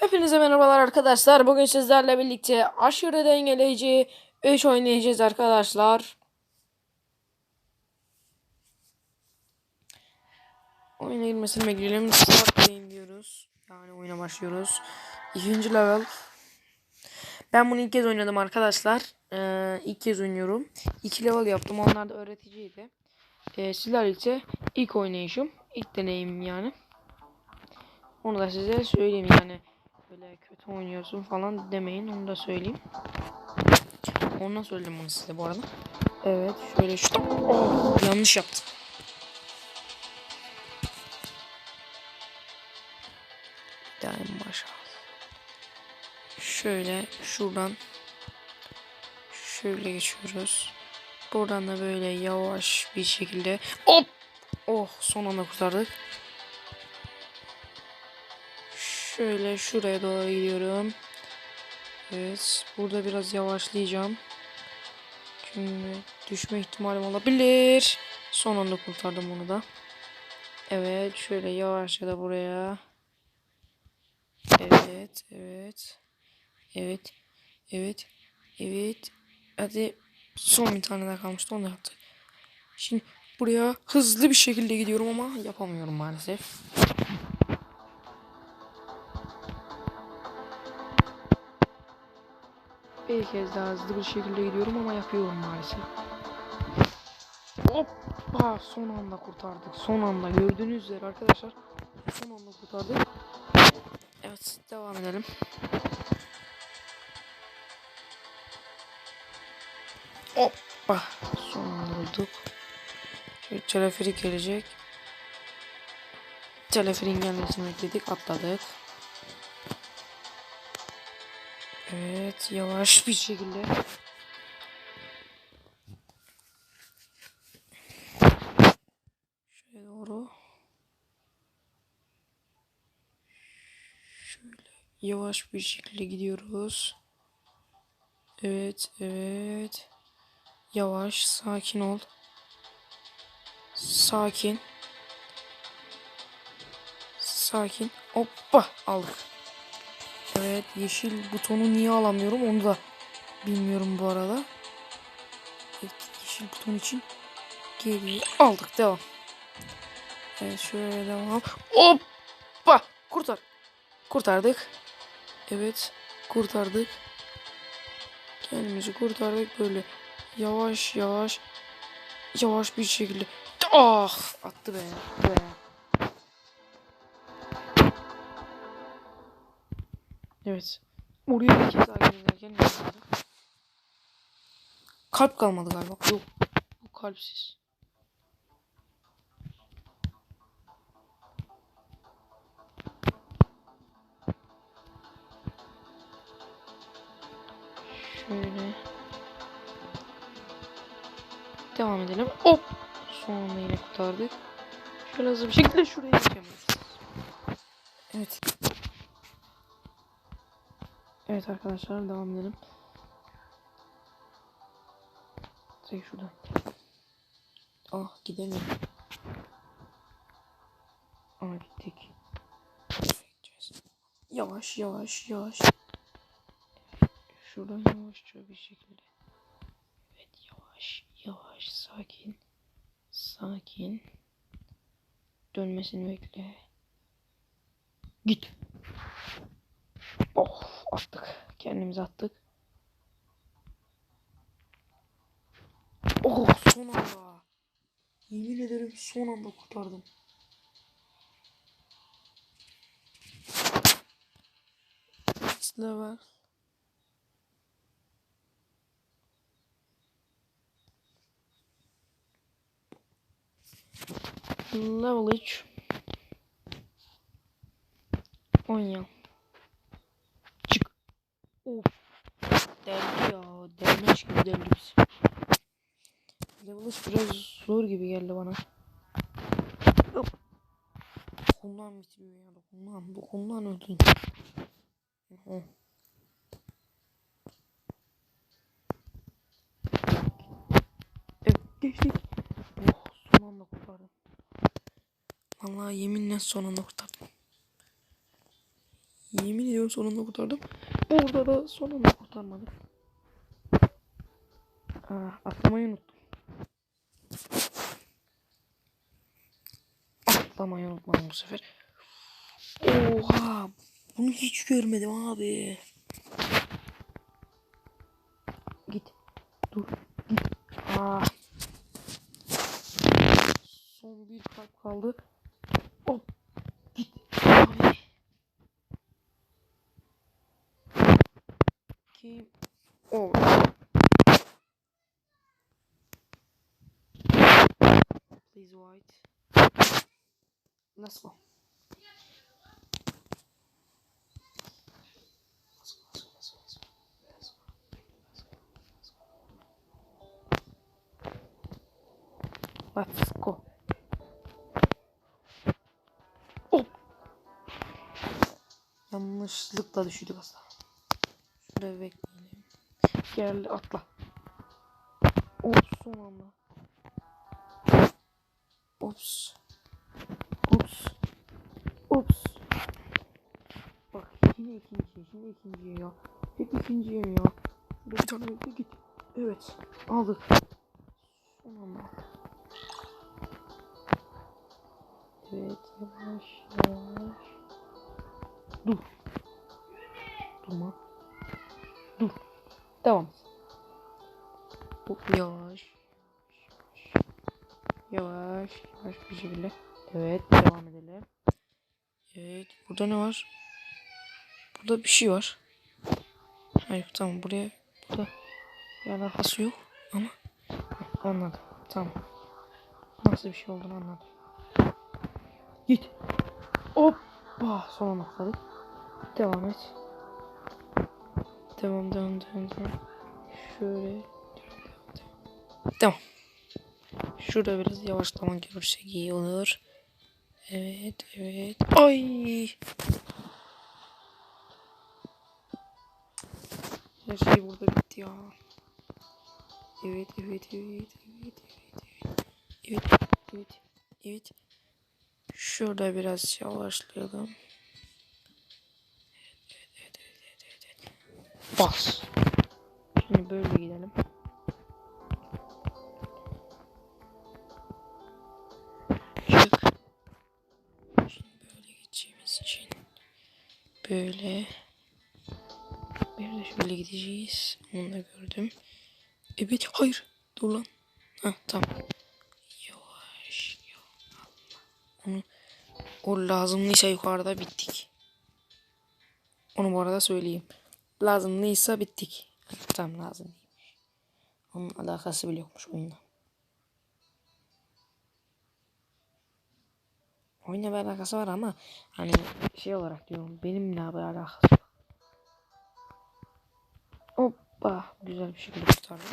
Hepinize merhabalar arkadaşlar. Bugün sizlerle birlikte aşırı dengeleyici 3 oynayacağız arkadaşlar. Oyuna girmesini bekleyelim. Start game diyoruz. Yani oyuna başlıyoruz. İkinci level. Ben bunu ilk kez oynadım arkadaşlar. Ee, ilk kez oynuyorum. İki level yaptım. Onlar da öğreticiydi. Ee, sizlerle birlikte ilk oynayışım. ilk deneyimim yani. Onu da size söyleyeyim yani. Böyle kötü oynuyorsun falan demeyin. Onu da söyleyeyim. Ondan söyledim bunu size bu arada. Evet şöyle şu oh, yanlış yaptım. Daim başa. Şöyle şuradan şöyle geçiyoruz. Buradan da böyle yavaş bir şekilde hop oh son anda kurtardık. Şöyle şuraya doğru gidiyorum. Evet. Burada biraz yavaşlayacağım. Çünkü düşme ihtimalim olabilir. Son anda kurtardım onu da. Evet. Şöyle yavaşça da buraya. Evet. Evet. Evet. Evet. Evet. Hadi. Son bir tane daha kalmıştı. Onu yaptık. Şimdi buraya hızlı bir şekilde gidiyorum ama yapamıyorum maalesef. Bir kez daha hızlı bir şekilde gidiyorum ama yapıyorum maalesef. Hoppa son anda kurtardık. Son anda gördüğünüz üzere arkadaşlar. Son anda kurtardık. Evet devam edelim. Hoppa son anda. Şöyle teleferik gelecek. Teleferin gelmesini bekledik atladık. Evet yavaş bir şekilde. Şöyle doğru. Şöyle yavaş bir şekilde gidiyoruz. Evet evet. Yavaş sakin ol. Sakin. Sakin. Hoppa aldık. Evet yeşil butonu niye alamıyorum onu da bilmiyorum bu arada. Evet yeşil buton için geri aldık devam. Evet şöyle devam. Hoppa kurtar. Kurtardık. Evet kurtardık. Kendimizi kurtardık böyle yavaş yavaş yavaş bir şekilde. Ah attı be. be. Evet. Oraya bir kez daha giderken yapmadı. Kalp kalmadı galiba. Yok. Bu kalpsiz. Şöyle. Devam edelim. Hop. Son anda yine kurtardık. Şöyle hızlı bir şekilde şuraya geçemeyiz. Evet. Evet arkadaşlar devam edelim. Tek şuradan. Ah gidemiyorum. Ama gittik. Yavaş yavaş yavaş. Şuradan yavaşça bir şekilde. Evet yavaş yavaş sakin. Sakin. Dönmesini bekle. Git. Oh attık. Kendimizi attık. Oh son anda. Yemin ederim son anda kurtardım. Next level. Level 3. Oynuyor. Of. Deldi ya. Delmiş gibi deldi bizi. Level 3 biraz zor gibi geldi bana. Hop. Dokundan bitmiyor ya. Dokundan. Dokundan öldün. Evet geçtik. Oh son anda kurtardım. Vallahi yeminle son anda kurtardım. Yemin ediyorum sonunda kurtardım. Burada da sonunda kurtarmadım. Ah, atlamayı unuttum. Atlamayı unutmadım bu sefer. Oha! Bunu hiç görmedim abi. Git. Dur. Git. Ah. Son bir kalp kaldı. Hop. Git. Abi. Kim? Oh. Please go, let's go. Let's go. Oh. Yanlışlıkla düşürdük aslında. Şuraya bekleyelim. Geldi atla. Son anda. Ops. Ops. Ops. Bak yine ikinci, yine ikinci ya. Hep ikinciye ya. Bir tane bekle git. Evet. Aldık. Son anda. Evet yavaş. Devam. Yavaş. Yavaş. Yavaş bir şekilde. Evet devam edelim. Evet burada ne var? Burada bir şey var. Hayır tamam buraya burada bir alakası yok ama anladım. Tamam. Nasıl bir şey olduğunu anladım. Git. Hoppa son atladık. Devam et. Devam devam devam devam. Şöyle. Devam. Şurada biraz yavaşlama görürsek iyi olur. Evet evet. Ay. Her şey burada bitti ya. Evet evet evet evet evet. Evet evet evet. Şurada biraz yavaşlayalım. Bas. Şimdi böyle gidelim. Çık. Böyle geçeceğimiz için böyle bir de şöyle gideceğiz. Onu da gördüm. Evet hayır. Dur lan. Ha tamam. Yavaş. Onu o lazımlıysa yukarıda bittik. Onu bu arada söyleyeyim. Lazımlıysa bittik. Tamam lazım. Onun alakası bile yokmuş oyunla. Oyunla bir alakası var ama hani şey olarak diyorum benimle bir alakası yok. Hoppa güzel bir şekilde kurtardım.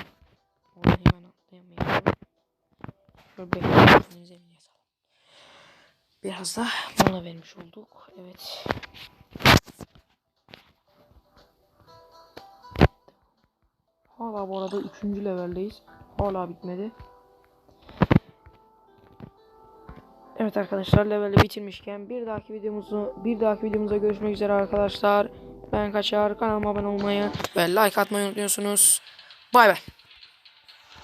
Onu hemen atlayamayacağım. Şöyle yatalım. Biraz da mola vermiş olduk. Evet. Hala bu arada 3. leveldeyiz. Hala bitmedi. Evet arkadaşlar leveli bitirmişken bir dahaki videomuzu bir dahaki videomuzda görüşmek üzere arkadaşlar. Ben kaçar kanalıma abone olmayı ve like atmayı unutmuyorsunuz. Bay bay.